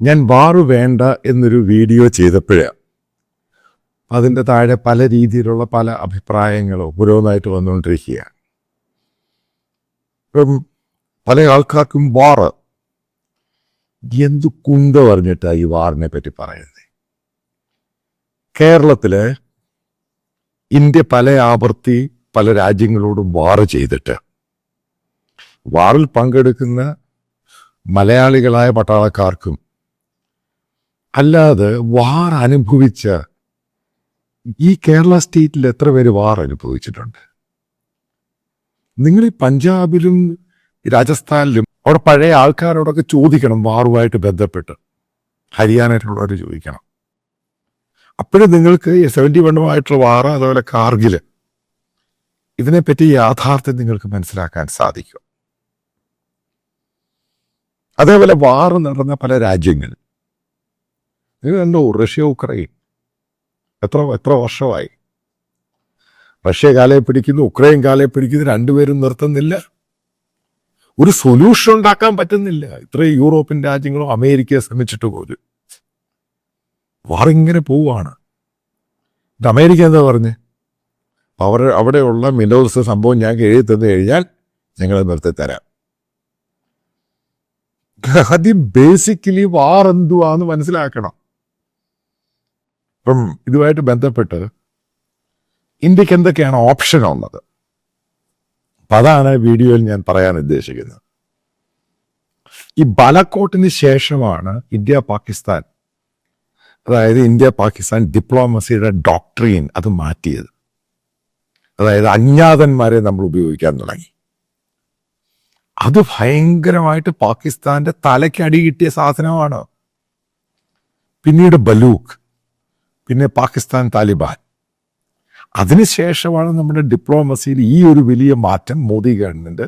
ഞാൻ വാറു വേണ്ട എന്നൊരു വീഡിയോ ചെയ്തപ്പോഴേ അതിന്റെ താഴെ പല രീതിയിലുള്ള പല അഭിപ്രായങ്ങളും ഓരോന്നായിട്ട് വന്നുകൊണ്ടിരിക്കുകയാണ്. ഇപ്പം പല ആൾക്കാർക്കും വാറ് എന്ത് കുന്ത പറഞ്ഞിട്ടാണ് ഈ വാറിനെ പറ്റി പറയുന്നത്? കേരളത്തിൽ ഇന്ത്യ പല ആവർത്തി പല രാജ്യങ്ങളോടും വാറ് ചെയ്തിട്ട് വാറിൽ പങ്കെടുക്കുന്ന മലയാളികളായ പട്ടാളക്കാർക്കും അല്ലാതെ വാർ അനുഭവിച്ച ഈ കേരള സ്റ്റേറ്റിൽ എത്ര പേര് വാർ അനുഭവിച്ചിട്ടുണ്ട്? നിങ്ങൾ ഈ പഞ്ചാബിലും രാജസ്ഥാനിലും അവിടെ പഴയ ആൾക്കാരോടൊക്കെ ചോദിക്കണം വാറുമായിട്ട് ബന്ധപ്പെട്ട്. ഹരിയാനയിലുള്ളവർ ചോദിക്കണം. അപ്പോഴും നിങ്ങൾക്ക് സെവന്റി വണ്ണുമായിട്ടുള്ള വാറ അതുപോലെ കാർഗിൽ ഇതിനെപ്പറ്റി യാഥാർത്ഥ്യം നിങ്ങൾക്ക് മനസ്സിലാക്കാൻ സാധിക്കും. അതേപോലെ വാർ നടന്ന പല രാജ്യങ്ങൾ. കണ്ടോ റഷ്യ ഉക്രൈൻ. എത്ര എത്ര വർഷമായി? റഷ്യ കാലയെ പിടിക്കുന്നു ഉക്രൈൻ കാലയെ പിടിക്കുന്നു രണ്ടുപേരും നിർത്തുന്നില്ല. ഒരു സൊല്യൂഷൻ ഉണ്ടാക്കാൻ പറ്റുന്നില്ല. ഇത്രയും യൂറോപ്യൻ രാജ്യങ്ങളും അമേരിക്കയെ ശ്രമിച്ചിട്ട് പോലും. വാർ ഇങ്ങനെ പോവാണ് ഇത് അമേരിക്ക എന്താ പറഞ്ഞ്? അവർ അവിടെയുള്ള മിനോസ് സംഭവം ഞാൻ എഴുതി തന്നു കഴിഞ്ഞാൽ ഞങ്ങൾ നിർത്തി തരാം. അത് ബേസിക്കലി വാർ എന്തുവാന്ന് മനസ്സിലാക്കണം. ഇപ്പം ഇതുമായിട്ട് ബന്ധപ്പെട്ട് ഇന്ത്യയ്ക്ക് എന്തൊക്കെയാണ് ഓപ്ഷൻ ഉള്ളത്? അപ്പം അതാണ് വീഡിയോയിൽ ഞാൻ പറയാൻ ഉദ്ദേശിക്കുന്നത്. ഈ ബാലക്കോട്ടിന് ശേഷമാണ് ഇന്ത്യ പാകിസ്ഥാൻ അതായത് ഇന്ത്യ പാകിസ്ഥാൻ ഡിപ്ലോമസിയുടെ ഡോക്ട്രീൻ അത് മാറ്റിയത്. അതായത് അജ്ഞാതന്മാരെ നമ്മൾ ഉപയോഗിക്കാൻ തുടങ്ങി. അത് ഭയങ്കരമായിട്ട് പാകിസ്ഥാന്റെ തലയ്ക്ക് അടി കിട്ടിയ സാധനമാണ്. പിന്നീട് ബലൂക്ക്. പിന്നെ പാകിസ്ഥാൻ താലിബാൻ. അതിനുശേഷമാണ് നമ്മുടെ ഡിപ്ലോമസിയിൽ ഈ ഒരു വലിയ മാറ്റം മോദി ഗവൺമെന്റ്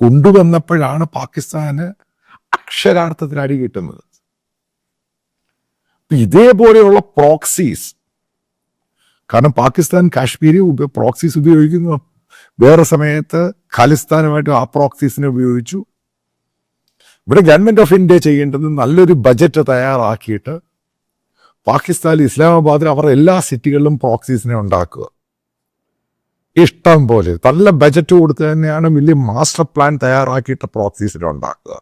കൊണ്ടുവന്നപ്പോഴാണ് പാകിസ്ഥാന് അക്ഷരാർത്ഥത്തിൽ അടി കിട്ടുന്നത്. ഇതേപോലെയുള്ള പ്രോക്സീസ് കാരണം പാകിസ്ഥാൻ കാശ്മീരി പ്രോക്സീസ് ഉപയോഗിക്കുന്നു. വേറെ സമയത്ത് ഖാലിസ്ഥാനുമായിട്ട് ആ പ്രോക്സീസിനെ ഉപയോഗിച്ചു. ഇവിടെ ഗവൺമെന്റ് ഓഫ് ഇന്ത്യ ചെയ്യേണ്ടത് നല്ലൊരു ബജറ്റ് തയ്യാറാക്കിയിട്ട് പാകിസ്ഥാനിൽ ഇസ്ലാമാബാദിൽ അവർ എല്ലാ സിറ്റികളിലും പ്രോക്സീസിനെ ഉണ്ടാക്കുക. ഇഷ്ടം പോലെ നല്ല ബജറ്റ് കൊടുത്ത് തന്നെയാണ് വലിയ മാസ്റ്റർ പ്ലാൻ തയ്യാറാക്കിയിട്ട് പ്രോക്സീസിനെ ഉണ്ടാക്കുക.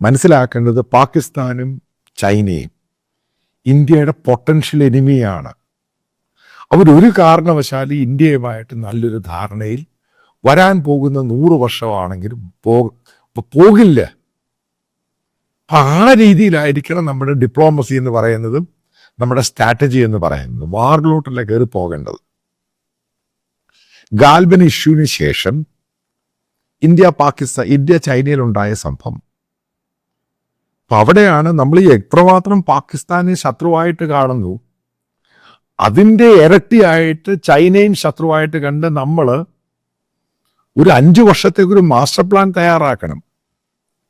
മനസ്സിലാക്കേണ്ടത് പാകിസ്ഥാനും ചൈനയും ഇന്ത്യയുടെ പൊട്ടൻഷ്യൽ എനിമിയാണ് അവരൊരു കാരണവശാലും ഇന്ത്യയുമായിട്ട് നല്ലൊരു ധാരണയിൽ വരാൻ പോകുന്ന നൂറ് വർഷമാണെങ്കിലും പോകില്ല. അപ്പൊ ആ രീതിയിലായിരിക്കണം നമ്മുടെ ഡിപ്ലോമസി എന്ന് പറയുന്നതും നമ്മുടെ സ്ട്രാറ്റജി എന്ന് പറയുന്നത്. വാറിലോട്ടല്ല കയറി പോകേണ്ടത്? ഗാൽബൻ ഇഷ്യൂവിന് ശേഷം ഇന്ത്യ പാകിസ്ഥാൻ ഇന്ത്യ ചൈനയിലുണ്ടായ സംഭവം. അപ്പൊ അവിടെയാണ് നമ്മൾ ഈ എത്രമാത്രം പാകിസ്ഥാനെ ശത്രുവായിട്ട് കാണുന്നു. അതിന്റെ ഇരട്ടിയായിട്ട് ചൈനയും ശത്രുവായിട്ട് കണ്ട് നമ്മൾ ഒരു അഞ്ച് വർഷത്തേക്ക് ഒരു മാസ്റ്റർ പ്ലാൻ തയ്യാറാക്കണം.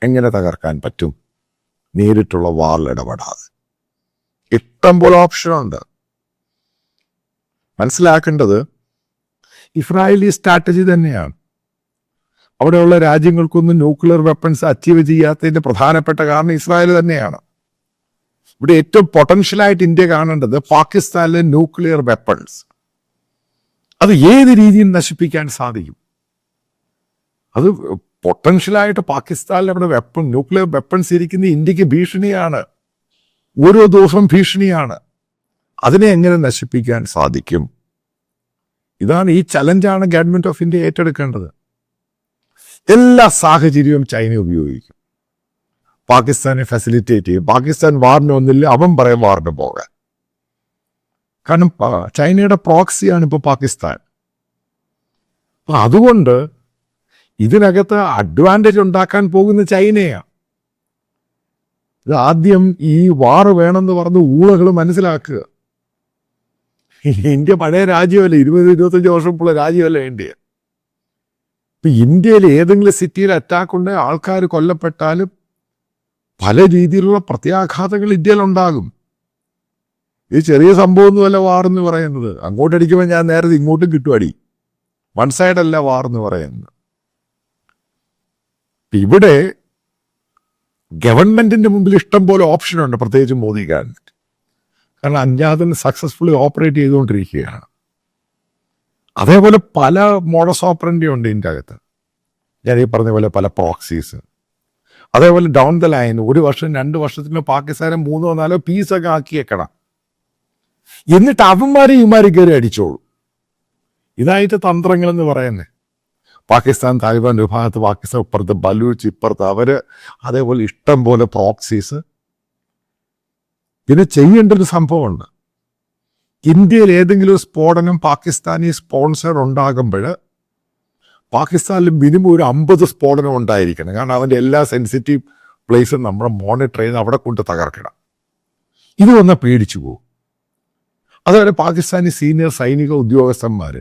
എങ്ങനെ തകർക്കാൻ പറ്റും? നേരിട്ടുള്ള വാറിൽ ഇടപെടാതെ. ഇഷ്ടം പോലെ ഓപ്ഷനുണ്ട് മനസ്സിലാക്കേണ്ടത് ഇസ്രായേലി സ്ട്രാറ്റജി തന്നെയാണ്. അവിടെയുള്ള രാജ്യങ്ങൾക്കൊന്നും ന്യൂക്ലിയർ വെപ്പൺസ് അച്ചീവ് ചെയ്യാത്തതിന്റെ പ്രധാനപ്പെട്ട കാരണം ഇസ്രായേൽ തന്നെയാണ്. ഇവിടെ ഏറ്റവും പൊട്ടൻഷ്യലായിട്ട് ഇന്ത്യ കാണേണ്ടത് പാകിസ്ഥാനിലെ ന്യൂക്ലിയർ വെപ്പൺസ് അത് ഏത് രീതിയിൽ നശിപ്പിക്കാൻ സാധിക്കും? അത് പൊട്ടൻഷ്യലായിട്ട് പാകിസ്ഥാനിൽ അവിടെ വെപ്പൺ ന്യൂക്ലിയർ വെപ്പൺസ് ഇരിക്കുന്ന ഇന്ത്യയ്ക്ക് ഭീഷണിയാണ്. ഓരോ ദിവസവും ഭീഷണിയാണ്. അതിനെ എങ്ങനെ നശിപ്പിക്കാൻ സാധിക്കും? ഇതാണ് ഈ ചലഞ്ചാണ് ഗവൺമെന്റ് ഓഫ് ഇന്ത്യ ഏറ്റെടുക്കേണ്ടത്. എല്ലാ സാഹചര്യവും ചൈന ഉപയോഗിക്കും. പാകിസ്ഥാനെ ഫെസിലിറ്റേറ്റ് ചെയ്യും. പാകിസ്ഥാൻ വാറിന് ഒന്നില്ല അവൻ പറയും വാറിന് പോകാൻ. കാരണം ചൈനയുടെ പ്രോക്സിയാണ് ഇപ്പോൾ പാകിസ്ഥാൻ. അതുകൊണ്ട് ഇതിനകത്ത് അഡ്വാന്റേജ് ഉണ്ടാക്കാൻ പോകുന്ന ചൈനയാണ് ഇത് ആദ്യം ഈ വാറ് വേണമെന്ന് പറഞ്ഞ് ഊളകൾ മനസ്സിലാക്കുക. ഇന്ത്യ പഴയ രാജ്യമല്ല? ഇരുപത് ഇരുപത്തഞ്ച് വർഷം മുമ്പുള്ള രാജ്യമല്ല ഇന്ത്യ? ഇപ്പൊ ഇന്ത്യയിൽ ഏതെങ്കിലും സിറ്റിയിൽ അറ്റാക്ക് ഉണ്ട് ആൾക്കാർ കൊല്ലപ്പെട്ടാലും പല രീതിയിലുള്ള പ്രത്യാഘാതങ്ങൾ ഇന്ത്യയിൽ ഉണ്ടാകും. ഇത് ചെറിയ സംഭവമൊന്നുമല്ല വാർ എന്ന് പറയുന്നത്. അങ്ങോട്ടടിക്കുമ്പോൾ ഞാൻ നേരത്തെ ഇങ്ങോട്ടും കിട്ടും അടി വൺ സൈഡല്ല എന്ന് പറയുന്നത്. ഇവിടെ ഗവൺമെന്റിന്റെ മുമ്പിൽ ഇഷ്ടം പോലെ ഓപ്ഷനുണ്ട് പ്രത്യേകിച്ച് മോദി ഗവൺമെന്റ്. കാരണം അഞ്ചാതിൽ സക്സസ്ഫുള്ളി ഓപ്പറേറ്റ് ചെയ്തുകൊണ്ടിരിക്കുകയാണ്. അതേപോലെ പല മോഡസ് ഓപ്പറന്റി ഉണ്ട് ഇതിന്റെ അകത്ത് ഞാൻ ഈ പറഞ്ഞ പോലെ പല പ്രോക്സീസ് അതേപോലെ ഡൗൺ ദ ലൈൻ ഒരു വർഷം രണ്ട് വർഷത്തിന് പാകിസ്ഥാനെ മൂന്നോ നാലോ പീസൊക്കെ ആക്കിയേക്കണം. എന്നിട്ട് അവന്മാരെ ഇമാരി കയറി അടിച്ചോളൂ. ഇതായിട്ട് തന്ത്രങ്ങൾ എന്ന് പാകിസ്ഥാൻ താലിബാൻ വിഭാഗത്ത് ഭാഗത്ത് പാകിസ്ഥാൻ ഇപ്പുറത്ത് ബലൂച്ച് ഇപ്പുറത്ത് അവർ അതേപോലെ ഇഷ്ടം പോലെ പ്രോക്സീസ് പിന്നെ ചെയ്യേണ്ട ഒരു സംഭവമുണ്ട്. ഇന്ത്യയിൽ ഏതെങ്കിലും ഒരു സ്ഫോടനം പാകിസ്ഥാനി സ്പോൺസർ ഉണ്ടാകുമ്പോൾ പാകിസ്ഥാനിൽ മിനിമം ഒരു അമ്പത് സ്ഫോടനം ഉണ്ടായിരിക്കണം. കാരണം അവന്റെ എല്ലാ സെൻസിറ്റീവ് പ്ലേസും നമ്മൾ മോണിറ്റർ ചെയ്ത് അവിടെ കൊണ്ട് തകർക്കണം. ഇത് വന്നാൽ പേടിച്ചു പോകും. അതുപോലെ പാകിസ്ഥാനി സീനിയർ സൈനിക ഉദ്യോഗസ്ഥന്മാർ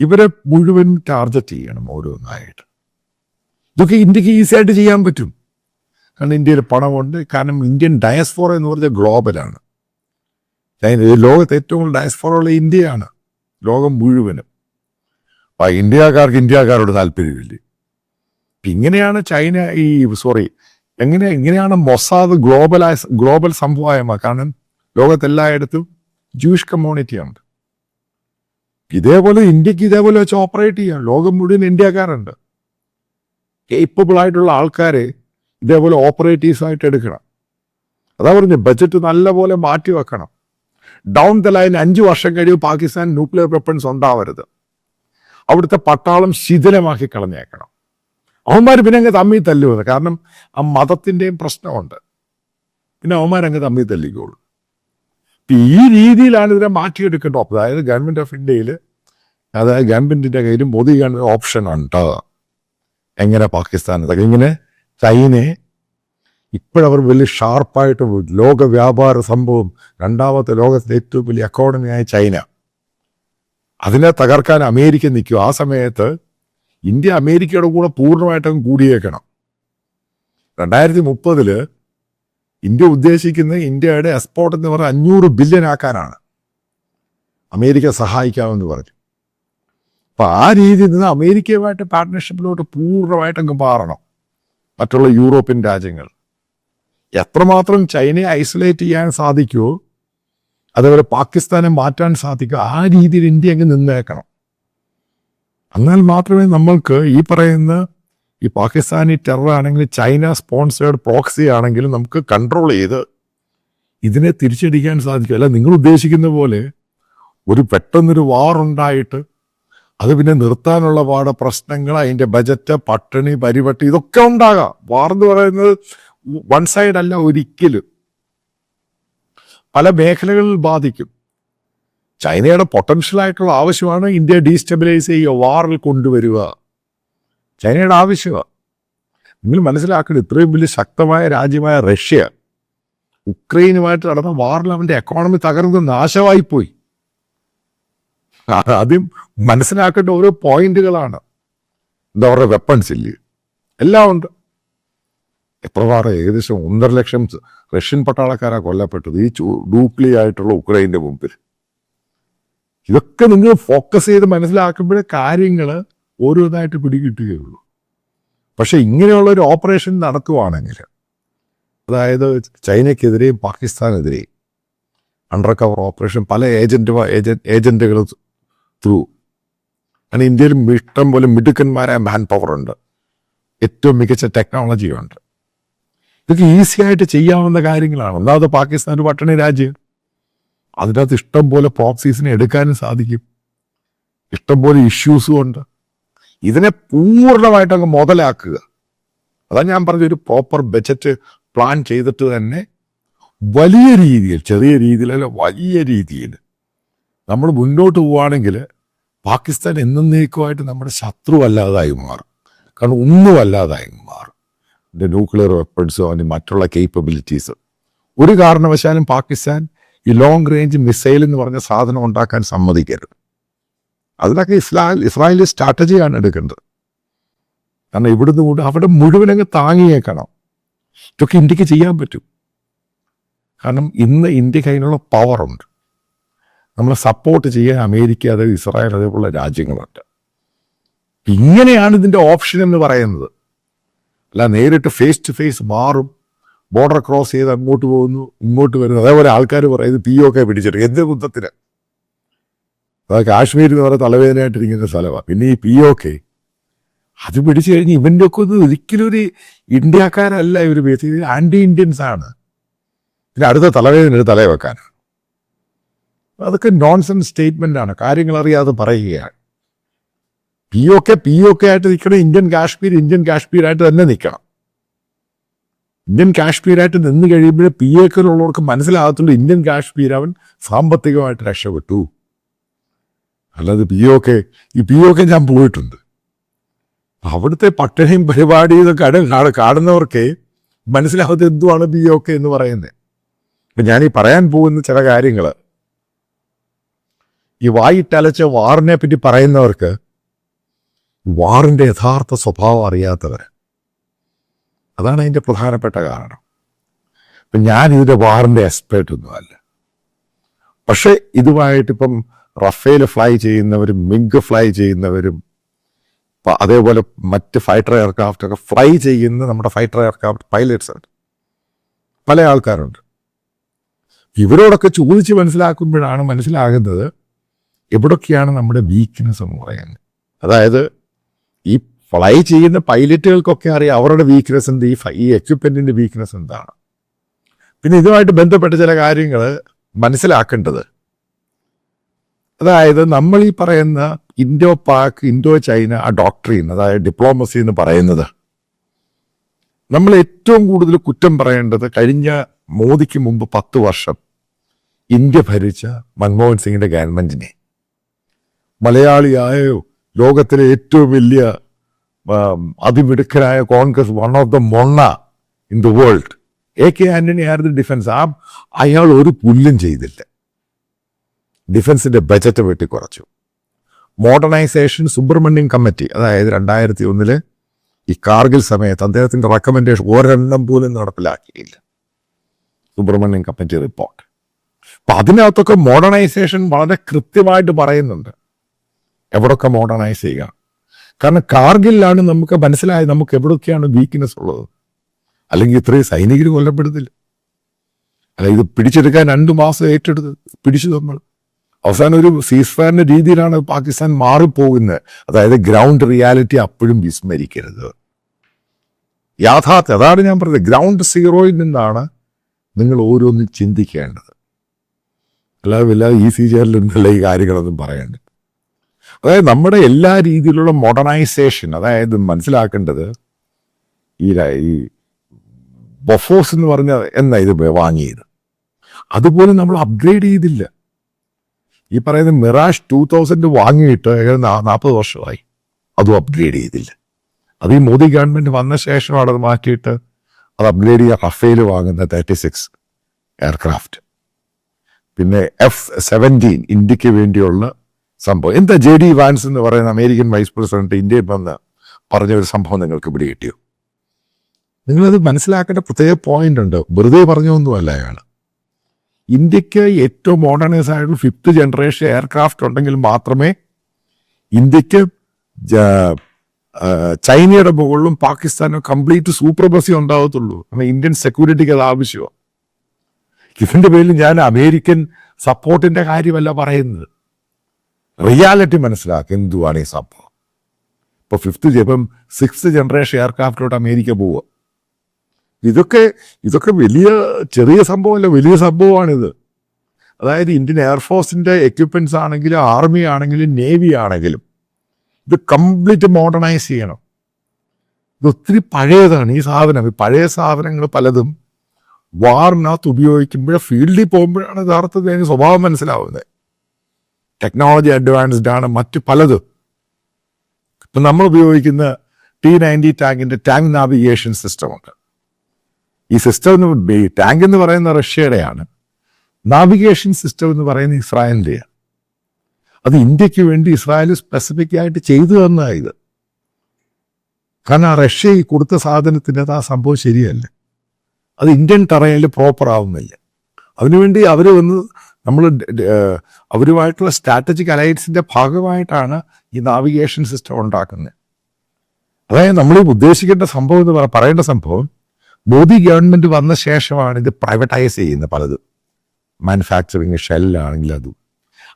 ഇവരെ മുഴുവൻ ടാർഗറ്റ് ചെയ്യണം ഓരോന്നായിട്ട്. ഇതൊക്കെ ഇന്ത്യയ്ക്ക് ഈസി ആയിട്ട് ചെയ്യാൻ പറ്റും. കാരണം ഇന്ത്യയിൽ പണമുണ്ട്. കാരണം ഇന്ത്യൻ ഡയസ്ഫോറ എന്ന് പറഞ്ഞാൽ ഗ്ലോബലാണ്. ലോകത്ത് ഏറ്റവും കൂടുതൽ ഡയസ്ഫോറ ഉള്ള ഇന്ത്യയാണ്. ലോകം മുഴുവനും. അപ്പം ഇന്ത്യക്കാർക്ക് ഇന്ത്യക്കാരോട് താല്പര്യമില്ലേ? ഇങ്ങനെയാണ് ചൈന ഈ സോറി എങ്ങനെ ഇങ്ങനെയാണ് മൊസാദ് ഗ്ലോബലായ ഗ്ലോബൽ സംഭവമായ കാരണം ലോകത്തെല്ലായിടത്തും ജൂഷ് കമ്മ്യൂണിറ്റി ഉണ്ട്. ഇതേപോലെ ഇന്ത്യയ്ക്ക് ഇതേപോലെ വെച്ച് ഓപ്പറേറ്റ് ചെയ്യാം. ലോകം മുഴുവൻ ഇന്ത്യക്കാരുണ്ട്. കേപ്പബിൾ ആയിട്ടുള്ള ആൾക്കാരെ ഇതേപോലെ ഓപ്പറേറ്റീവ്സ് ആയിട്ട് എടുക്കണം. അതാ പറഞ്ഞു ബജറ്റ് നല്ലപോലെ മാറ്റി വെക്കണം. ഡൗൺ ദ ലൈൻ അഞ്ച് വർഷം കഴിയുമ്പോൾ പാകിസ്ഥാൻ ന്യൂക്ലിയർ വെപ്പൺസ് ഉണ്ടാവരുത്. അവിടുത്തെ പട്ടാളം ശിഥിലമാക്കി കളഞ്ഞേക്കണം. അവന്മാർ പിന്നെ അങ്ങ് തമ്മി തല്ലുന്നത് കാരണം ആ മതത്തിന്റെയും പ്രശ്നമുണ്ട്. പിന്നെ അവന്മാരങ്ങ് തമ്മി തല്ലിക്കോളൂ. ഈ രീതിയിലാണ് ഇതിനെ മാറ്റിയെടുക്കേണ്ടത്. അതായത് ഗവൺമെന്റ് ഓഫ് ഇന്ത്യയിൽ അതായത് ഗവൺമെന്റിന്റെ കയ്യിൽ മോദി ഗവൺമെന്റ് ഓപ്ഷൻ ഉണ്ട്? എങ്ങനെ പാകിസ്ഥാൻ ഇതൊക്കെ ഇങ്ങനെ ചൈനയെ ഇപ്പോഴവർ വലിയ ഷാർപ്പായിട്ട് ലോക വ്യാപാര സംഭവം രണ്ടാമത്തെ ലോകത്തിലെ ഏറ്റവും വലിയ എക്കോണമിയായ ചൈന. അതിനെ തകർക്കാൻ അമേരിക്ക നിൽക്കും ആ സമയത്ത് ഇന്ത്യ അമേരിക്കയുടെ കൂടെ പൂർണമായിട്ടും കൂടിയേക്കണം. രണ്ടായിരത്തി മുപ്പതിൽ ഇന്ത്യ ഉദ്ദേശിക്കുന്നത് ഇന്ത്യയുടെ എക്സ്പോർട്ട് എന്ന് പറഞ്ഞാൽ അഞ്ഞൂറ് ബില്യൺ ആക്കാനാണ് അമേരിക്ക സഹായിക്കാമെന്ന് പറഞ്ഞു. അപ്പം ആ രീതിയിൽ നിന്ന് അമേരിക്കയുമായിട്ട് പാർട്ട്ണർഷിപ്പിലോട്ട് പൂർണമായിട്ട് അങ്ങ് മാറണം. മറ്റുള്ള യൂറോപ്യൻ രാജ്യങ്ങൾ. എത്രമാത്രം ചൈനയെ ഐസൊലേറ്റ് ചെയ്യാൻ സാധിക്കുമോ അതേപോലെ പാകിസ്ഥാനെ മാറ്റാൻ സാധിക്കുമോ ആ രീതിയിൽ ഇന്ത്യ അങ്ങ് നിന്നേക്കണം. എന്നാൽ മാത്രമേ നമ്മൾക്ക് ഈ പറയുന്ന ഈ പാകിസ്ഥാനി ടെറർ ആണെങ്കിലും ചൈന സ്പോൺസേഡ് പ്രോക്സി ആണെങ്കിലും നമുക്ക് കൺട്രോൾ ചെയ്ത് ഇതിനെ തിരിച്ചടിക്കാൻ സാധിക്കും. അല്ല നിങ്ങൾ ഉദ്ദേശിക്കുന്ന പോലെ ഒരു പെട്ടെന്നൊരു വാർ ഉണ്ടായിട്ട് അത് പിന്നെ നിർത്താനുള്ള പാട പ്രശ്നങ്ങൾ അതിന്റെ ബജറ്റ് പട്ടിണി പരിപട്ടി ഇതൊക്കെ ഉണ്ടാകാം. വാർ എന്ന് പറയുന്നത് വൺ സൈഡ് അല്ല ഒരിക്കലും. പല മേഖലകളിൽ ബാധിക്കും. ചൈനയുടെ പൊട്ടൻഷ്യൽ ആയിട്ടുള്ള ആവശ്യമാണ് ഇന്ത്യ ഡീസ്റ്റെബിലൈസ് ചെയ്യുക വാറിൽ കൊണ്ടുവരിക. ചൈനയുടെ ആവശ്യമാണ് നിങ്ങൾ മനസ്സിലാക്കണം ഇത്രയും വലിയ ശക്തമായ രാജ്യമായ റഷ്യ ഉക്രൈനുമായിട്ട് നടന്ന വാറിൽ അവന്റെ എക്കോണമി തകർന്ന് നാശമായിപ്പോയി. ആദ്യം മനസ്സിലാക്കേണ്ട ഓരോ പോയിന്റുകളാണ് എന്താ പറയുക വെപ്പൺസ് ഇല്ല? എല്ലാം ഉണ്ട്. എത്ര എപ്രകാരം ഏകദേശം ഒന്നര ലക്ഷം റഷ്യൻ പട്ടാളക്കാരാണ് കൊല്ലപ്പെട്ടത് ഈ ഡൂപ്ലി ആയിട്ടുള്ള ഉക്രൈന്റെ മുമ്പിൽ. ഇതൊക്കെ നിങ്ങൾ ഫോക്കസ് ചെയ്ത് മനസ്സിലാക്കുമ്പോഴേ കാര്യങ്ങൾ ഓരോന്നായിട്ട് പിടികിട്ടുകയുള്ളൂ. പക്ഷേ ഇങ്ങനെയുള്ള ഒരു ഓപ്പറേഷൻ നടക്കുവാണെങ്കിൽ അതായത് ചൈനയ്ക്കെതിരെയും പാകിസ്ഥാനെതിരെയും അണ്ടർ കവർ ഓപ്പറേഷൻ പല ഏജന്റുമാ ഏജൻ ഏജന്റുകൾ ത്രൂ. കാരണം ഇന്ത്യയിൽ ഇഷ്ടം പോലെ മിടുക്കന്മാരായ മാൻ പവർ ഉണ്ട് ഏറ്റവും മികച്ച ടെക്നോളജിയുണ്ട്. ഇതൊക്കെ ഈസി ആയിട്ട് ചെയ്യാവുന്ന കാര്യങ്ങളാണ്. ഒന്നാമത് പാകിസ്ഥാൻ ഒരു പട്ടണി രാജ്യം. അതിനകത്ത് ഇഷ്ടം പോലെ പ്രോക്സീസിനെ എടുക്കാനും സാധിക്കും. ഇഷ്ടം പോലെ ഇഷ്യൂസും ഉണ്ട്. ഇതിനെ പൂർണമായിട്ട് അങ്ങ് മുതലാക്കുക. അതാ ഞാൻ പറഞ്ഞ ഒരു പ്രോപ്പർ ബജറ്റ് പ്ലാൻ ചെയ്തിട്ട് തന്നെ വലിയ രീതിയിൽ ചെറിയ രീതിയിലല്ല വലിയ രീതിയിൽ നമ്മൾ മുന്നോട്ട് പോവുകയാണെങ്കിൽ പാകിസ്ഥാൻ എന്നേക്കുമായിട്ട് നമ്മുടെ ശത്രു അല്ലാതായി മാറും. കാരണം ഒന്നും അല്ലാതായി മാറും. അതിന്റെ ന്യൂക്ലിയർ വെപ്പൺസോ അതിന്റെ മറ്റുള്ള കേപ്പബിലിറ്റീസ് ഒരു കാരണവശാലും പാകിസ്ഥാൻ ഈ ലോങ് റേഞ്ച് മിസൈൽ എന്ന് പറഞ്ഞ സാധനം ഉണ്ടാക്കാൻ സമ്മതിക്കരുത്. അതിനൊക്കെ ഇസ്രായേൽ ഇസ്രായേലി സ്ട്രാറ്റജിയാണ് എടുക്കേണ്ടത്. കാരണം ഇവിടുന്ന് കൊണ്ട് അവിടെ മുഴുവൻ അങ്ങ് താങ്ങിയേക്കണം. ഇതൊക്കെ ഇന്ത്യയ്ക്ക് ചെയ്യാൻ പറ്റും. കാരണം ഇന്ന് ഇന്ത്യയ്ക്ക് അതിനുള്ള പവറുണ്ട് നമ്മൾ സപ്പോർട്ട് ചെയ്യാൻ അമേരിക്ക അത് ഇസ്രായേൽ അതേപോലുള്ള രാജ്യങ്ങളുണ്ട്. ഇങ്ങനെയാണ് ഇതിന്റെ ഓപ്ഷൻ എന്ന് പറയുന്നത്. അല്ല നേരിട്ട് ഫേസ് ടു ഫേസ് മാറും. ബോർഡർ ക്രോസ് ചെയ്ത് അങ്ങോട്ട് പോകുന്നു ഇങ്ങോട്ട് വരുന്നു. അതേപോലെ ആൾക്കാർ പറയുന്നത് പി ഒക്കെ പിടിച്ചിട്ട്. എന്ത് കുന്തത്തിന് അത് കാശ്മീർ എന്ന് പറയുന്ന തലവേദനയായിട്ടിരിക്കുന്ന സ്ഥലമാണ് പിന്നെ ഈ പി ഒ കെ അത് പിടിച്ചു കഴിഞ്ഞ് ഇവന്റെ ഒക്കെ ഒന്ന് ഒരിക്കലും ഒരു ഇന്ത്യക്കാരല്ല ഇവർ ബേസിക്കലി ആന്റി ഇന്ത്യൻസ് ആണ്. പിന്നെ അടുത്ത തലവേദന ഒരു തലയെ വെക്കാനാണ്. അതൊക്കെ നോൺസെൻസ് സ്റ്റേറ്റ്മെന്റ് ആണ്. കാര്യങ്ങൾ അറിയാതെ പറയുകയാണ്. P O K P O K ആയിട്ട് നിൽക്കണം ഇന്ത്യൻ കാശ്മീർ ഇന്ത്യൻ കാശ്മീരായിട്ട് തന്നെ നിൽക്കണം. ഇന്ത്യൻ കാശ്മീരായിട്ട് നിന്ന് കഴിയുമ്പോൾ പി എ കെയിലുള്ളവർക്ക് മനസ്സിലാകത്തുള്ളൂ ഇന്ത്യൻ കാശ്മീർ അവൻ സാമ്പത്തികമായിട്ട് രക്ഷപ്പെട്ടു. അല്ലാതെ പി ഒ കെ ഈ പി ഒ കെ ഞാൻ പോയിട്ടുണ്ട്. അവിടുത്തെ പട്ടിണിയും പരിപാടി ഇതൊക്കെ കാണുന്നവർക്ക് മനസ്സിലാവാത്ത എന്തുവാണ് പി ഒ കെ എന്ന് പറയുന്നത് അപ്പം ഞാൻ ഈ പറയാൻ പോകുന്ന ചില കാര്യങ്ങൾ ഈ വായിട്ടലച്ച വാറിനെ പറ്റി പറയുന്നവർക്ക് വാറിന്റെ യഥാർത്ഥ സ്വഭാവം അറിയാത്തവർ അതാണ് അതിന്റെ പ്രധാനപ്പെട്ട കാരണം. അപ്പം ഞാൻ ഇതിന്റെ വാറിന്റെ എക്സ്പേർട്ടൊന്നുമല്ല പക്ഷേ ഇതുമായിട്ടിപ്പം റഫേൽ ഫ്ലൈ ചെയ്യുന്നവരും മിഗ് ഫ്ലൈ ചെയ്യുന്നവരും അതേപോലെ മറ്റ് ഫൈറ്റർ എയർക്രാഫ്റ്റ് ഒക്കെ ഫ്ലൈ ചെയ്യുന്ന നമ്മുടെ ഫൈറ്റർ എയർക്രാഫ്റ്റ് പൈലറ്റ്സ് ഉണ്ട്. പല ആൾക്കാരുണ്ട്. ഇവരോടൊക്കെ ചോദിച്ച് മനസ്സിലാക്കുമ്പോഴാണ് മനസ്സിലാകുന്നത് എവിടൊക്കെയാണ് നമ്മുടെ വീക്ക്നെസ് എന്ന് പറയുന്നത്. അതായത് ഈ ഫ്ലൈ ചെയ്യുന്ന പൈലറ്റുകൾക്കൊക്കെ അറിയാം അവരുടെ വീക്ക്നെസ് എന്ത് ഈ ഈ എക്യുപ്മെന്റിന്റെ വീക്ക്നെസ് എന്താണ്. പിന്നെ ഇതുമായിട്ട് ബന്ധപ്പെട്ട ചില കാര്യങ്ങൾ മനസ്സിലാക്കേണ്ടത് അതായത് നമ്മൾ ഈ പറയുന്ന ഇൻഡോ പാക് ഇൻഡോ ചൈന ആ ഡോക്ടറിൻ അതായത് ഡിപ്ലോമസി എന്ന് പറയുന്നത്. നമ്മൾ ഏറ്റവും കൂടുതൽ കുറ്റം പറയേണ്ടത് കഴിഞ്ഞ മോദിക്ക് മുമ്പ് പത്ത് വർഷം ഇന്ത്യ ഭരിച്ച മൻമോഹൻ സിംഗിന്റെ ഗവൺമെന്റിനെ. മലയാളിയായോ ലോകത്തിലെ ഏറ്റവും വലിയ അതിമിടുക്കനായ Congress one of the മൊണ്ണ in the world A K Antony ആയിരുന്നു ഡിഫൻസ് ആ അയാൾ ഒരു പുല്ലും ചെയ്തില്ല. ഡിഫൻസിന്റെ ബജറ്റ് വെട്ടിക്കുറച്ചു മോഡേണൈസേഷൻ സുബ്രഹ്മണ്യം കമ്മിറ്റി അതായത് രണ്ടായിരത്തി ഒന്നിൽ ഈ കാർഗിൽ സമയത്ത് അദ്ദേഹത്തിന്റെ റെക്കമെൻഡേഷൻ ഒരെണ്ണം പോലും നടപ്പിലാക്കിയില്ല. Subrahmanyam committee report. അപ്പൊ അതിനകത്തൊക്കെ മോഡേണൈസേഷൻ വളരെ കൃത്യമായിട്ട് പറയുന്നുണ്ട്. എവിടൊക്കെ മോഡേണൈസ് ചെയ്യുക. കാരണം കാർഗിലാണ് നമുക്ക് മനസ്സിലായത് നമുക്ക് എവിടൊക്കെയാണ് വീക്ക്നെസ് ഉള്ളത്. അല്ലെങ്കിൽ ഇത്രയും സൈനികർ കൊല്ലപ്പെടുന്നില്ല അല്ല ഇത് പിടിച്ചെടുക്കാൻ രണ്ടു മാസം ഏറ്റെടുത്ത് പിടിച്ചു നമ്മൾ. അവസാനം ഒരു സീസ്ഫയറിന്റെ രീതിയിലാണ് പാകിസ്ഥാൻ മാറിപ്പോകുന്നത്. അതായത് ഗ്രൗണ്ട് റിയാലിറ്റി അപ്പോഴും വിസ്മരിക്കരുത്. യാഥാർത്ഥ്യം അതാണ് ഞാൻ പറഞ്ഞത്. ഗ്രൗണ്ട് സീറോയിൽ നിന്നാണ് നിങ്ങൾ ഓരോന്നും ചിന്തിക്കേണ്ടത്. അല്ലാതെ വല്ലാതെ ഈസി ചെയറിലുള്ള ഈ കാര്യങ്ങളൊന്നും പറയേണ്ടത് അതായത് നമ്മുടെ എല്ലാ രീതിയിലുള്ള മോഡേണൈസേഷൻ അതായത് മനസ്സിലാക്കേണ്ടത് ഈ ഈ ബൊഫോസ് എന്ന് പറഞ്ഞ എന്നാ ഇത് വാങ്ങിയത്? അതുപോലെ നമ്മൾ അപ്ഗ്രേഡ് ചെയ്തില്ല. ഈ പറയുന്ന മിറാഷ് ടൂ തൗസൻഡ് വാങ്ങിയിട്ട് ഏകദേശം നാൽപ്പത് വർഷമായി. അതും അപ്ഗ്രേഡ് ചെയ്തില്ല. അത് ഈ മോദി ഗവൺമെന്റ് വന്ന ശേഷമാണ് അത് മാറ്റിയിട്ട് അത് അപ്ഗ്രേഡ് ചെയ്യുക റഫേൽ വാങ്ങുന്ന തേർട്ടി സിക്സ് എയർക്രാഫ്റ്റ് പിന്നെ എഫ് സെവന്റീൻ ഇന്ത്യയ്ക്ക് വേണ്ടിയുള്ള സംഭവം. എന്താ ജെ ഡി വാൻസ് എന്ന് പറയുന്ന അമേരിക്കൻ വൈസ് പ്രസിഡന്റ് ഇന്ത്യയിൽ വന്ന് പറഞ്ഞ ഒരു സംഭവം നിങ്ങൾക്ക് ഇവിടെ കിട്ടിയോ? നിങ്ങളത് മനസ്സിലാക്കേണ്ട പ്രത്യേക പോയിന്റ് ഉണ്ട്. വെറുതെ പറഞ്ഞൊന്നുമല്ല അയാൾ ഇന്ത്യയ്ക്ക് ഏറ്റവും മോഡേണൈസ് ആയിട്ടുള്ള ഫിഫ്ത്ത് ജനറേഷൻ എയർക്രാഫ്റ്റ് ഉണ്ടെങ്കിൽ മാത്രമേ ഇന്ത്യയ്ക്ക് ചൈനയുടെ മുകളിലും പാകിസ്ഥാനും കംപ്ലീറ്റ് സൂപ്രബസി ഉണ്ടാവത്തുള്ളൂ. കാരണം ഇന്ത്യൻ സെക്യൂരിറ്റിക്ക് അത് ആവശ്യമാണ്. ഇതിന്റെ പേരിൽ ഞാൻ അമേരിക്കൻ സപ്പോർട്ടിന്റെ കാര്യമല്ല പറയുന്നത്. റിയാലിറ്റി മനസ്സിലാക്കുക എന്തുവാണ് ഈ സംഭവം? ഇപ്പൊ ഫിഫ്ത്ത് ഇപ്പം സിക്സ്ത് ജനറേഷൻ എയർക്രാഫ്റ്റിലോട്ട് അമേരിക്ക പോവുക. ഇതൊക്കെ ഇതൊക്കെ വലിയ ചെറിയ സംഭവമല്ല വലിയ സംഭവമാണിത്. അതായത് ഇന്ത്യൻ എയർഫോഴ്സിന്റെ എക്യുപ്മെന്റ്സ് ആണെങ്കിലും ആർമി ആണെങ്കിലും നേവി ആണെങ്കിലും ഇത് കംപ്ലീറ്റ് മോഡേണൈസ് ചെയ്യണം. ഇത് ഒത്തിരി പഴയതാണ് ഈ സാധനം. ഈ പഴയ സാധനങ്ങൾ പലതും വാറിനകത്ത് ഉപയോഗിക്കുമ്പോൾ ഫീൽഡിൽ പോകുമ്പോഴാണ് യഥാർത്ഥത്തിൽ അതിന് സ്വഭാവം മനസ്സിലാവുന്നത്. ടെക്നോളജി അഡ്വാൻസ്ഡ് ആണ് മറ്റ് പലതും. ഇപ്പം നമ്മൾ ഉപയോഗിക്കുന്ന ടി നയന്റി ടാങ്കിന്റെ ടാങ്ക് നാവിഗേഷൻ സിസ്റ്റം ഉണ്ട്. ഈ സിസ്റ്റം എന്ന് ടാങ്ക് എന്ന് പറയുന്ന റഷ്യയുടെയാണ്. നാവിഗേഷൻ സിസ്റ്റം എന്ന് പറയുന്ന ഇസ്രായേലിന്റെയാണ് അത് ഇന്ത്യയ്ക്ക് വേണ്ടി ഇസ്രായേൽ സ്പെസിഫിക് ആയിട്ട് ചെയ്തു തന്നതാണ് ഇത്. കാരണം ആ റഷ്യ ഈ കൊടുത്ത സാധനത്തിന്റെ ആ സംഭവം ശരിയല്ല. അത് ഇന്ത്യൻ ടറയിൽ പ്രോപ്പർ ആവുന്നില്ല. അതിനുവേണ്ടി അവർ വന്ന് നമ്മൾ അവരുമായിട്ടുള്ള സ്ട്രാറ്റജിക് അലയൻസിന്റെ ഭാഗമായിട്ടാണ് ഈ നാവിഗേഷൻ സിസ്റ്റം ഉണ്ടാക്കുന്നത്. അതായത് നമ്മൾ ഈ ഉദ്ദേശിക്കേണ്ട സംഭവം എന്ന് പറ- പറയേണ്ട സംഭവം മോദി ഗവൺമെന്റ് വന്ന ശേഷമാണ് ഇത് പ്രൈവറ്റൈസ് ചെയ്യുന്നത് പലതും. മാനുഫാക്ചറിങ് ഷെല്ലാണെങ്കിൽ അതും.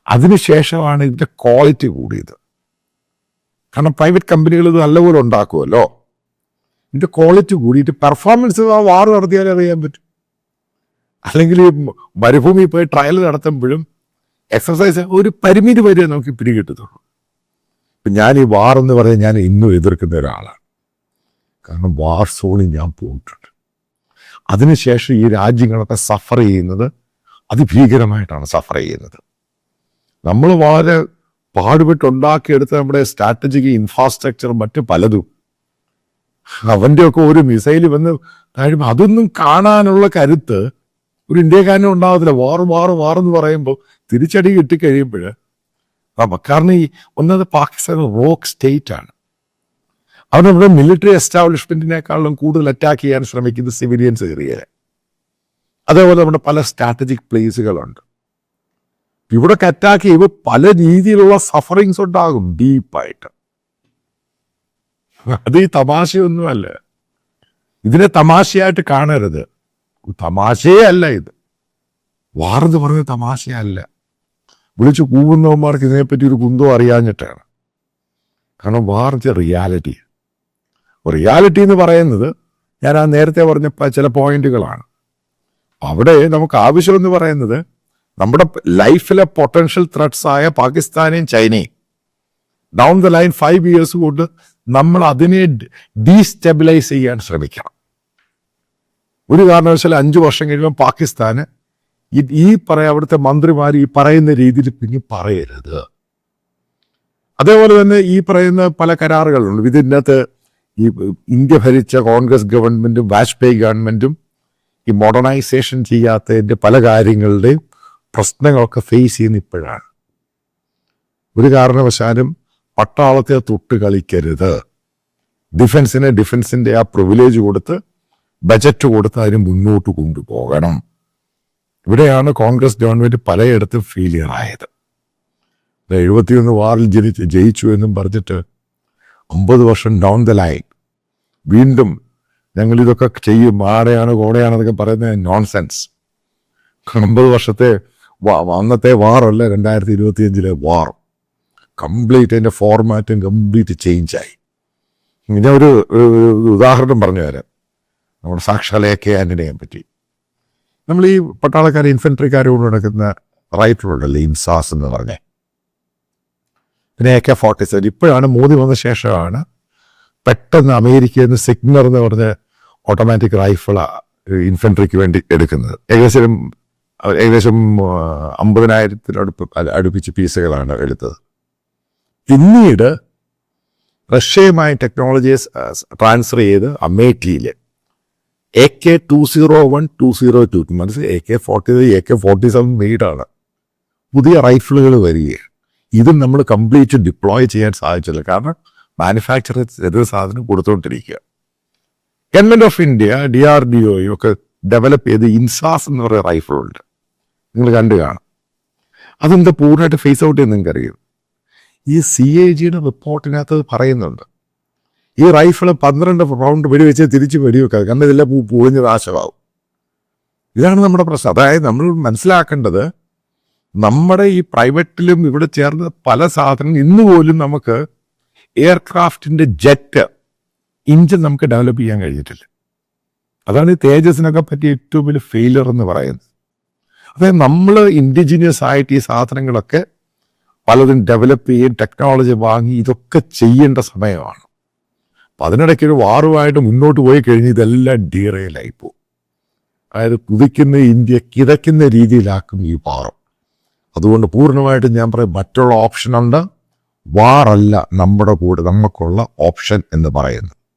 അതിനുശേഷമാണ് ഇതിന്റെ ക്വാളിറ്റി കൂടിയത്. കാരണം പ്രൈവറ്റ് കമ്പനികൾ ഇത് നല്ലപോലെ ഉണ്ടാക്കുമല്ലോ ഇതിന്റെ ക്വാളിറ്റി കൂടിയിട്ട് പെർഫോമൻസ് ആ വാർ നടത്തിയാലേ അറിയാൻ പറ്റും. അല്ലെങ്കിൽ മരുഭൂമിയിൽ മരുഭൂമി പോയി ട്രയൽ നടത്തുമ്പോഴും എക്സസൈസ് ഒരു പരിമിതി വരെ നമുക്ക് പിടികിട്ടത്തുള്ളൂ. ഇപ്പം ഞാൻ ഈ വാർ എന്ന് പറഞ്ഞാൽ ഞാൻ ഇന്നും എതിർക്കുന്ന ഒരാളാണ്. കാരണം വാർ സോണിൽ ഞാൻ പോയിട്ടുണ്ട്. അതിനുശേഷം ഈ രാജ്യങ്ങളൊക്കെ സഫർ ചെയ്യുന്നത് അതിഭീകരമായിട്ടാണ് സഫർ ചെയ്യുന്നത്. നമ്മൾ വളരെ പാടുപെട്ടുണ്ടാക്കിയെടുത്ത നമ്മുടെ സ്ട്രാറ്റജിക് ഇൻഫ്രാസ്ട്രക്ചർ മറ്റു പലതും. അവന്റെയൊക്കെ ഒരു മിസൈൽ വന്ന് കഴിയുമ്പോൾ അതൊന്നും കാണാനുള്ള കരുത്ത് ഒരു ഇന്ത്യക്കാരനും ഉണ്ടാകത്തില്ല വാറു വാറു വാറെന്ന് പറയുമ്പോൾ തിരിച്ചടി കിട്ടിക്കഴിയുമ്പോൾ കാരണം ഈ ഒന്നത് പാകിസ്ഥാൻ റോക്ക് സ്റ്റേറ്റ് ആണ്. അവർ നമ്മുടെ മിലിറ്ററി എസ്റ്റാബ്ലിഷ്മെന്റിനേക്കാളും കൂടുതൽ അറ്റാക്ക് ചെയ്യാൻ ശ്രമിക്കുന്നത് സിവിലിയൻസ് ഏരിയയിലെ അതേപോലെ നമ്മുടെ പല സ്ട്രാറ്റജിക് പ്ലേസുകളുണ്ട് ഇവിടൊക്കെ അറ്റാക്ക് ചെയ്യുമ്പോൾ പല രീതിയിലുള്ള സഫറിങ്സ് ഉണ്ടാകും ഡീപ്പായിട്ട് അത് ഈ തമാശയൊന്നുമല്ല. ഇതിനെ തമാശയായിട്ട് കാണരുത്. തമാശയേ അല്ല ഇത്. വാറെന്ന് പറഞ്ഞ തമാശയല്ല വിളിച്ചു കൂവുന്നവന്മാർക്ക് ഇതിനെപ്പറ്റി ഒരു കുന്തോ അറിയാഞ്ഞിട്ടാണ്. കാരണം വാർ റിയാലിറ്റി റിയാലിറ്റി എന്ന് പറയുന്നത് ഞാൻ ആ നേരത്തെ പറഞ്ഞ ചില പോയിന്റുകളാണ് അവിടെ നമുക്ക് ആവശ്യം എന്ന് പറയുന്നത് നമ്മുടെ ലൈഫിലെ പൊട്ടൻഷ്യൽ ത്രെഡ്സ് ആയ പാകിസ്ഥാനെയും ചൈനയും down the line five years കൊണ്ട് നമ്മൾ അതിനെ ഡീസ്റ്റെബിലൈസ് ചെയ്യാൻ ശ്രമിക്കണം. ഒരു കാരണവശാലും അഞ്ചു വർഷം കഴിയുമ്പോൾ പാകിസ്ഥാന് ഈ പറയ അവിടുത്തെ മന്ത്രിമാർ ഈ പറയുന്ന രീതിയിൽ പിന്നെ പറയരുത്. അതേപോലെ തന്നെ ഈ പറയുന്ന പല കരാറുകളുണ്ട്. ഇതിനകത്ത് ഈ ഇന്ത്യ ഭരിച്ച കോൺഗ്രസ് ഗവൺമെന്റും വാജ്പേയി ഗവൺമെന്റും ഈ മോഡേണൈസേഷൻ ചെയ്യാത്തതിന്റെ പല കാര്യങ്ങളുടെയും പ്രശ്നങ്ങളൊക്കെ ഫേസ് ചെയ്യുന്ന ഇപ്പോഴാണ്. ഒരു കാരണവശാലും പട്ടാളത്തെ തൊട്ട് കളിക്കരുത്. ഡിഫൻസിന് ഡിഫൻസിന്റെ ആ പ്രിവിലേജ് കൊടുത്ത് ബജറ്റ് കൊടുത്ത് അതിന് മുന്നോട്ട് കൊണ്ടുപോകണം. ഇവിടെയാണ് കോൺഗ്രസ് ഗവൺമെന്റ് പലയിടത്തും ഫെയിലിയർ ആയത്. എഴുപത്തിയൊന്ന് വാറിൽ ജനിച്ച് ജയിച്ചു എന്നും പറഞ്ഞിട്ട് ഒമ്പത് വർഷം ഡൗൺ ദ ലൈൻ വീണ്ടും ഞങ്ങൾ ഇതൊക്കെ ചെയ്യും ആടെയാണ് കോടയാണെന്നൊക്കെ പറയുന്നത് നോൺസെൻസ് ഒമ്പത് വർഷത്തെ അന്നത്തെ വാറല്ല രണ്ടായിരത്തി ഇരുപത്തിയഞ്ചിലെ വാർ കംപ്ലീറ്റ് അതിന്റെ ഫോർമാറ്റും കംപ്ലീറ്റ് ചേഞ്ചായി ഞാൻ ഒരു ഉദാഹരണം പറഞ്ഞു തരാം. നമ്മുടെ സാക്ഷാൽ എ കെ ആന്റണിയെ പറ്റി. നമ്മൾ ഈ പട്ടാളക്കാർ ഇൻഫെൻട്രിക്കാരോട് നടക്കുന്ന റൈഫിളുണ്ടല്ലോ ഇൻസാസ് എന്ന് പറഞ്ഞേ. പിന്നെ എ കെ ഫോർട്ടി സെവൻ ഇപ്പോഴാണ് മോദി വന്ന ശേഷമാണ് പെട്ടെന്ന് അമേരിക്കയിൽ നിന്ന് സിഗ്നർ എന്ന് പറഞ്ഞ ഓട്ടോമാറ്റിക് റൈഫിളാണ് ഇൻഫൻട്രിക്ക് വേണ്ടി എടുക്കുന്നത്. ഏകദേശം ഏകദേശം അമ്പതിനായിരത്തിനടുപ്പ് അടുപ്പിച്ച് പീസുകളാണ് എടുത്തത്. പിന്നീട് റഷ്യയുമായി ടെക്നോളജിയെ ട്രാൻസ്ഫർ ചെയ്ത് അമേഠിയിൽ A K two zero one two zero two മനസ്സിൽ A K forty three A K forty seven മെയ്ഡാണ് പുതിയ റൈഫിളുകൾ വരികയാണ്. ഇതും നമ്മൾ കംപ്ലീറ്റ് ഡിപ്ലോയ് ചെയ്യാൻ സാധിച്ചില്ല. കാരണം മാനുഫാക്ചർ ചെറിയ സാധനം കൊടുത്തുകൊണ്ടിരിക്കുക government of India D R D ഒയും ഒക്കെ ഡെവലപ്പ് ചെയ്ത് ഇൻസാസ് എന്ന് പറയുന്ന റൈഫിളുണ്ട് നിങ്ങൾ കണ്ടു കാണും. അതെന്താ പൂർണമായിട്ട് ഫേസ് ഔട്ട് ചെയ്യുന്ന നിങ്ങൾക്ക് അറിയും ഈ സി എ ജിയുടെ റിപ്പോർട്ടിനകത്ത് പറയുന്നുണ്ട്. ഈ റൈഫിൾ പന്ത്രണ്ട് റൗണ്ട് വെടിവെച്ച് തിരിച്ച് വെടിവെക്കാതെ കാരണം ഇതെല്ലാം പൂ പൊളിഞ്ഞ് നാശമാവും. ഇതാണ് നമ്മുടെ പ്രശ്നം. അതായത് നമ്മൾ മനസ്സിലാക്കേണ്ടത് നമ്മുടെ ഈ പ്രൈവറ്റിലും ഇവിടെ ചേർന്ന പല സാധനങ്ങളും ഇന്ന് പോലും നമുക്ക് എയർക്രാഫ്റ്റിന്റെ ജെറ്റ് ഇഞ്ചൻ നമുക്ക് ഡെവലപ്പ് ചെയ്യാൻ കഴിഞ്ഞിട്ടില്ല. അതാണ് ഈ തേജസിനൊക്കെ പറ്റിയ ഏറ്റവും വലിയ ഫെയിലർ എന്ന് പറയുന്നത്. അതായത് നമ്മൾ ഇൻഡിജിനിയസ് ആയിട്ട് ഈ സാധനങ്ങളൊക്കെ പലതും ഡെവലപ്പ് ചെയ്യും ടെക്നോളജി വാങ്ങി ഇതൊക്കെ ചെയ്യേണ്ട സമയമാണ്. അപ്പം അതിനിടയ്ക്ക് ഒരു വാറുമായിട്ട് മുന്നോട്ട് പോയി കഴിഞ്ഞ് ഇതെല്ലാം ഡീറയിലായി പോകും. അതായത് കുതിക്കുന്ന ഇന്ത്യ കിതയ്ക്കുന്ന രീതിയിലാക്കും ഈ പാറം അതുകൊണ്ട് പൂർണമായിട്ടും ഞാൻ പറയും മറ്റുള്ള ഓപ്ഷൻ ഉണ്ട്. വാറല്ല നമ്മുടെ കൂടെ നമുക്കുള്ള ഓപ്ഷൻ എന്ന് പറയുന്നത്.